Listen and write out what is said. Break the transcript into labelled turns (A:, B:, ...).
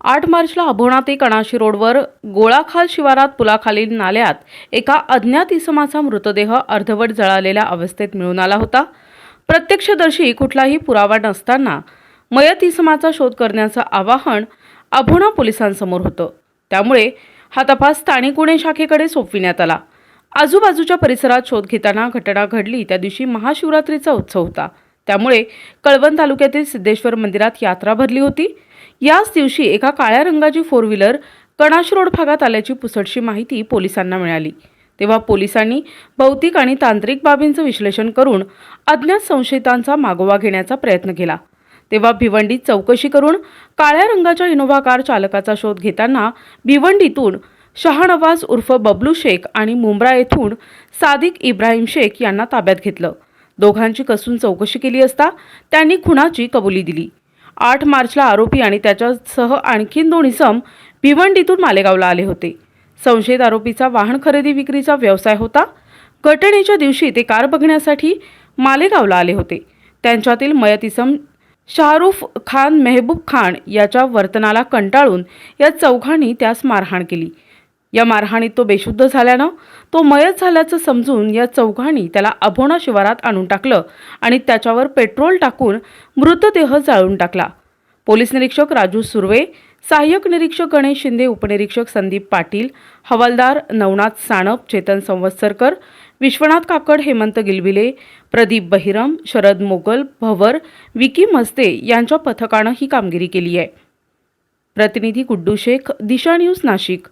A: आठ मार्चला अभोणा ते कणाशी रोडवर गोळाखाल शिवारात पुलाखालील नाल्यात एका अज्ञात इसमाचा मृतदेह अर्धवट जळालेल्या अवस्थेत मिळून आला होता. प्रत्यक्षदर्शी कुठलाही पुरावा नसताना मयत इसमाचा शोध करण्याचं आवाहन अभोणा पोलिसांसमोर होतं. त्यामुळे हा तपास स्थानिक गुन्हे शाखेकडे सोपविण्यात आला. आजूबाजूच्या परिसरात शोध घेताना घटना घडली. त्या दिवशी महाशिवरात्रीचा उत्सव होता. त्यामुळे कळवण तालुक्यातील सिद्धेश्वर मंदिरात यात्रा भरली होती. याच दिवशी एका काळ्या रंगाची फोर व्हीलर कणाश रोड भागात आल्याची पुसटशी माहिती पोलिसांना मिळाली. तेव्हा पोलिसांनी भौतिक आणि तांत्रिक बाबींचं विश्लेषण करून अज्ञात संशयितांचा मागोवा घेण्याचा प्रयत्न केला. तेव्हा भिवंडीत चौकशी करून काळ्या रंगाच्या इनोव्हा कार चालकाचा शोध घेताना भिवंडीतून शहानवाज उर्फ बबलू शेख आणि मुंब्रा येथून सादिक इब्राहिम शेख यांना ताब्यात घेतलं. दोघांची कसून चौकशी केली असता त्यांनी खुनाची कबुली दिली. आठ मार्चला आरोपी आणि त्याच्यासह आणखीन दोन इसम भिवंडीतून मालेगावला आले होते. संशयित आरोपीचा वाहन खरेदी विक्रीचा व्यवसाय होता. घटनेच्या दिवशी ते कार बघण्यासाठी मालेगावला आले होते. त्यांच्यातील मयत इसम शाहरुख खान मेहबूब खान याच्या वर्तनाला कंटाळून या चौघांनी त्यास मारहाण केली. या मारहाणीत तो बेशुद्ध झाल्यानं तो मयत झाल्याचं समजून या चौघांनी त्याला अभोणा शिवारात आणून टाकलं आणि त्याच्यावर पेट्रोल टाकून मृतदेह जाळून टाकला. पोलीस निरीक्षक राजू सुर्वे सहाय्यक निरीक्षक गणेश शिंदे उपनिरीक्षक संदीप पाटील हवालदार नवनाथ साणप चेतन संवत्सरकर विश्वनाथ काकड हेमंत गिलबिले प्रदीप बहिरम शरद मोगल भवर विकी मस्ते यांच्या पथकानं ही कामगिरी केली आहे. प्रतिनिधी गुड्डू शेख दिशा न्यूज नाशिक.